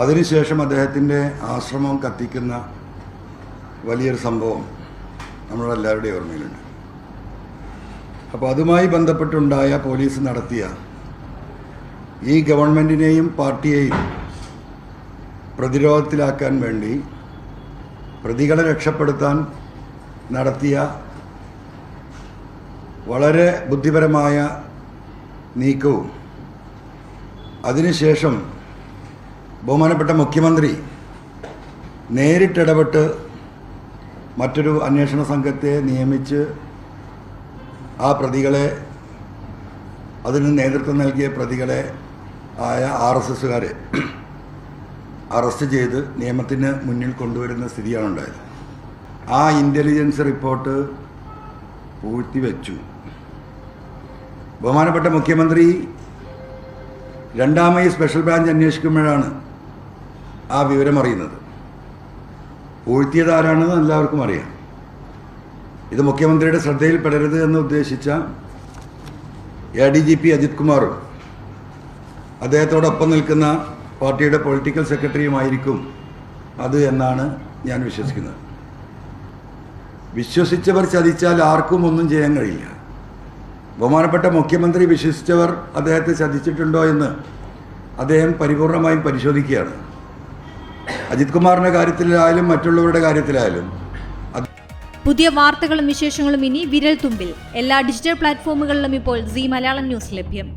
അതിനുശേഷം അദ്ദേഹത്തിന്റെ ആശ്രമം കത്തിക്കുന്ന വലിയൊരു സംഭവം നമ്മളെല്ലാവരുടെയും ഓർമ്മയിലുണ്ട്. അപ്പോൾ അതുമായി ബന്ധപ്പെട്ടുണ്ടായ പോലീസ് നടത്തിയ ഈ ഗവൺമെന്റിനെയും പാർട്ടിയെയും പ്രതിരോധത്തിലാക്കാൻ വേണ്ടി പ്രതികളെ രക്ഷപ്പെടുത്താൻ നടത്തിയ വളരെ ബുദ്ധിപരമായ നീക്കവും അതിനുശേഷം ബഹുമാനപ്പെട്ട മുഖ്യമന്ത്രി നേരിട്ടിടപെട്ട് മറ്റൊരു അന്വേഷണ സംഘത്തെ നിയമിച്ച് ആ പ്രതികളെ അതിന് നേതൃത്വം നൽകിയ പ്രതികളെ ആയ ആർ എസ് എസുകാരെ അറസ്റ്റ് ചെയ്ത് നിയമത്തിന് മുന്നിൽ കൊണ്ടുവരുന്ന സ്ഥിതിയാണ് ഉണ്ടായത്. ആ ഇന്റലിജൻസ് റിപ്പോർട്ട് പൂഴ്ത്തിവെച്ചു ബഹുമാനപ്പെട്ട മുഖ്യമന്ത്രി രണ്ടാമത് സ്പെഷ്യൽ ബ്രാഞ്ച് അന്വേഷിക്കുമ്പോഴാണ് ആ വിവരം അറിയുന്നത്. പൂഴ്ത്തിയത് ആരാണെന്ന് എല്ലാവർക്കും അറിയാം. ഇത് മുഖ്യമന്ത്രിയുടെ ശ്രദ്ധയിൽപ്പെടരുത് എന്ന് ഉദ്ദേശിച്ച A D G P Ajith കുമാറും അദ്ദേഹത്തോടൊപ്പം നിൽക്കുന്ന പാർട്ടിയുടെ പൊളിറ്റിക്കൽ സെക്രട്ടറിയുമായിരിക്കും അത് എന്നാണ് ഞാൻ വിശ്വസിക്കുന്നത്. വിശ്വസിച്ചവർ ചതിച്ചാൽ ആർക്കും ഒന്നും ചെയ്യാൻ കഴിയില്ല. ബഹുമാനപ്പെട്ട മുഖ്യമന്ത്രി വിശ്വസിച്ചവർ അദ്ദേഹത്തെ ചതിച്ചിട്ടുണ്ടോ എന്ന് അദ്ദേഹം പരിപൂർണമായും പരിശോധിക്കുകയാണ്. അജിത് കുമാറിന്റെ കാര്യത്തിലായാലും മറ്റുള്ളവരുടെ കാര്യത്തിലായാലും പുതിയ വാർത്തകളും വിശേഷങ്ങളും ഇനി വിരൽ തുമ്പിൽ എല്ലാ ഡിജിറ്റൽ പ്ലാറ്റ്ഫോമുകളിലും ഇപ്പോൾ സി മലയാളം ന്യൂസ് ലഭ്യം.